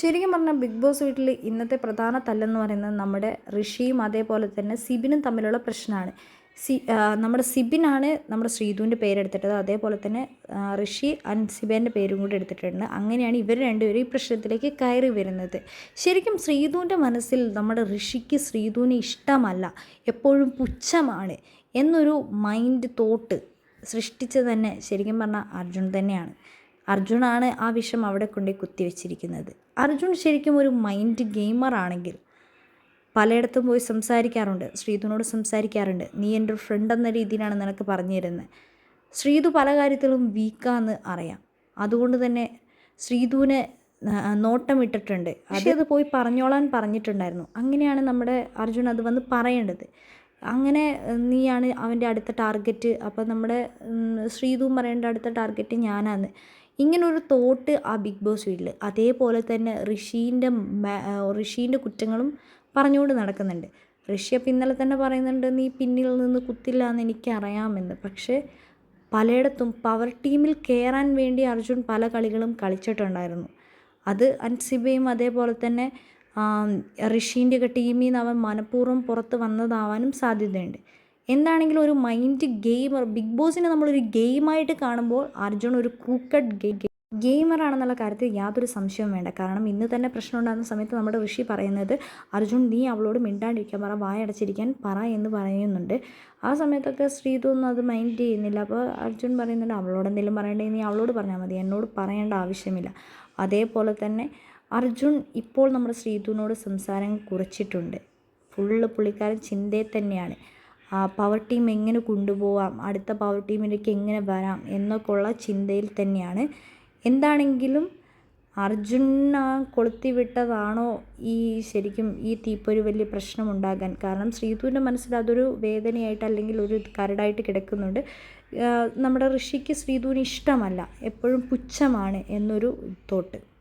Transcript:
ശരിക്കും പറഞ്ഞാൽ big boss വീട്ടിൽ ഇന്നത്തെ പ്രധാന തല്ലെന്ന് പറയുന്നത് നമ്മുടെ ഋഷിയും അതേപോലെ തന്നെ സിബിനും തമ്മിലുള്ള പ്രശ്നമാണ് സി നമ്മുടെ സിബിനാണ് നമ്മുടെ ശ്രീധുവിന്റെ പേരെടുത്തിട്ടത്. അതേപോലെ തന്നെ ഋഷി ആൻഡ് സിബേന്റെ പേരും കൂടി എടുത്തിട്ടുണ്ട്. അങ്ങനെയാണ് ഇവർ രണ്ടുപേരും ഈ പ്രശ്നത്തിലേക്ക് കയറി വരുന്നത്. ശരിക്കും ശ്രീധുവിന്റെ മനസ്സിൽ നമ്മുടെ ഋഷിക്ക് ശ്രീധുവിനെ ഇഷ്ടമല്ല. എപ്പോഴും പുച്ഛമാണ് എന്നൊരു മൈൻഡ് തോട്ട് സൃഷ്ടിച്ചത് തന്നെ ശരിക്കും പറഞ്ഞാൽ അർജുൻ തന്നെയാണ്. അർജുനാണ് ആ വിഷം അവിടെ കൊണ്ടേ കുത്തിവെച്ചിരിക്കുന്നത് അർജുൻ ശരിക്കും ഒരു മൈൻഡ് ഗെയിമർ ആണെങ്കിൽ പലയിടത്തും പോയി സംസാരിക്കാറുണ്ട്. ശ്രീതുനോട് സംസാരിക്കാറുണ്ട്. നീ എന്റെ ഫ്രണ്ട് എന്ന രീതിയിലാണ് നിനക്ക് പറഞ്ഞു തരുന്നത് ശ്രീധു പല കാര്യത്തിലും വീക്കാന്ന് അറിയാം. അതുകൊണ്ട് തന്നെ ശ്രീതുവിനെ നോട്ടം ഇട്ടിട്ടുണ്ട്. അത് പോയി പറഞ്ഞോളാൻ പറഞ്ഞിട്ടുണ്ടായിരുന്നു. അങ്ങനെയാണ് നമ്മുടെ അർജുൻ അത് വന്ന് പറയേണ്ടത്. അങ്ങനെ നീയാണ് അവന്റെ അടുത്ത ടാർഗറ്റ് അപ്പോൾ നമ്മുടെ ശ്രീതുവും പറയേണ്ട അടുത്ത ടാർഗറ്റ് ഞാനാണ് ഇങ്ങനൊരു തോട്ട് ആ ബിഗ് ബോസ് വീട്ടിൽ അതേപോലെ തന്നെ ഋഷീന്റെ ഋഷീന്റെ കുറ്റങ്ങളും പറഞ്ഞുകൊണ്ട് നടക്കുന്നുണ്ട്. ഋഷി അപ്പം ഇന്നലെ തന്നെ പറയുന്നുണ്ട് നീ പിന്നിൽ നിന്ന് കുത്തില്ല എന്ന് എനിക്കറിയാമെന്ന്. പക്ഷേ പലയിടത്തും പവർ ടീമിൽ കയറാൻ വേണ്ടി അർജുൻ പല കളികളും കളിച്ചിട്ടുണ്ടായിരുന്നു. അത് അൻസിബയും അതേപോലെ തന്നെ ഋഷീന്റെയൊക്കെ ടീമിൽ നിന്ന് അവൻ മനഃപൂർവം പുറത്ത് വന്നതാവാനും സാധ്യതയുണ്ട്. എന്താണെങ്കിലും ഒരു മൈൻഡ് ഗെയിമർ ബിഗ് ബോസിനെ നമ്മളൊരു ഗെയിമായിട്ട് കാണുമ്പോൾ അർജുൻ ഒരു ക്രൂക്കഡ് ഗെയിം ഗെയിമറാണെന്നുള്ള കാര്യത്തിൽ യാതൊരു സംശയവും വേണ്ട. കാരണം ഇന്ന് തന്നെ പ്രശ്നം ഉണ്ടാകുന്ന സമയത്ത് നമ്മുടെ ഋഷി പറയുന്നത് അർജുൻ നീ അവളോട് മിണ്ടാണ്ടിരിക്കാൻ പറ വായടച്ചിരിക്കാൻ പറ എന്ന് പറയുന്നുണ്ട്. ആ സമയത്തൊക്കെ ശ്രീതൊന്നും അത് മൈൻഡ് ചെയ്യുന്നില്ല. അപ്പോൾ അർജുൻ പറയുന്നുണ്ട് അവളോട് എന്തെങ്കിലും പറയണ്ടേ നീ അവളോട് പറഞ്ഞാൽ മതി എന്നോട് പറയേണ്ട ആവശ്യമില്ല. അതേപോലെ തന്നെ അർജുൻ ഇപ്പോൾ നമ്മുടെ ശ്രീതുവിനോട് സംസാരം കുറച്ചിട്ടുണ്ട്. ഫുള്ള് പുള്ളിക്കാരൻ ചിന്തയിൽ തന്നെയാണ്. പവർ ടീം എങ്ങനെ കൊണ്ടുപോകാം അടുത്ത പവർ ടീമിലേക്ക് എങ്ങനെ വരാം? എന്നൊക്കെയുള്ള ചിന്തയിൽ തന്നെയാണ്. എന്താണെങ്കിലും അർജുന കൊളുത്തിവിട്ടതാണോ ഈ ശരിക്കും ഈ തീപ്പൊരു വലിയ പ്രശ്നമുണ്ടാകാൻ? കാരണം ശ്രീതുവിന്റെ മനസ്സിൽ അതൊരു വേദനയായിട്ട് അല്ലെങ്കിൽ ഒരു കരടായിട്ട് കിടക്കുന്നുണ്ട്. നമ്മുടെ ഋഷിക്ക് ശ്രീതുവിന് ഇഷ്ടമല്ല. എപ്പോഴും പുച്ഛമാണ് എന്നൊരു തോട്ട്.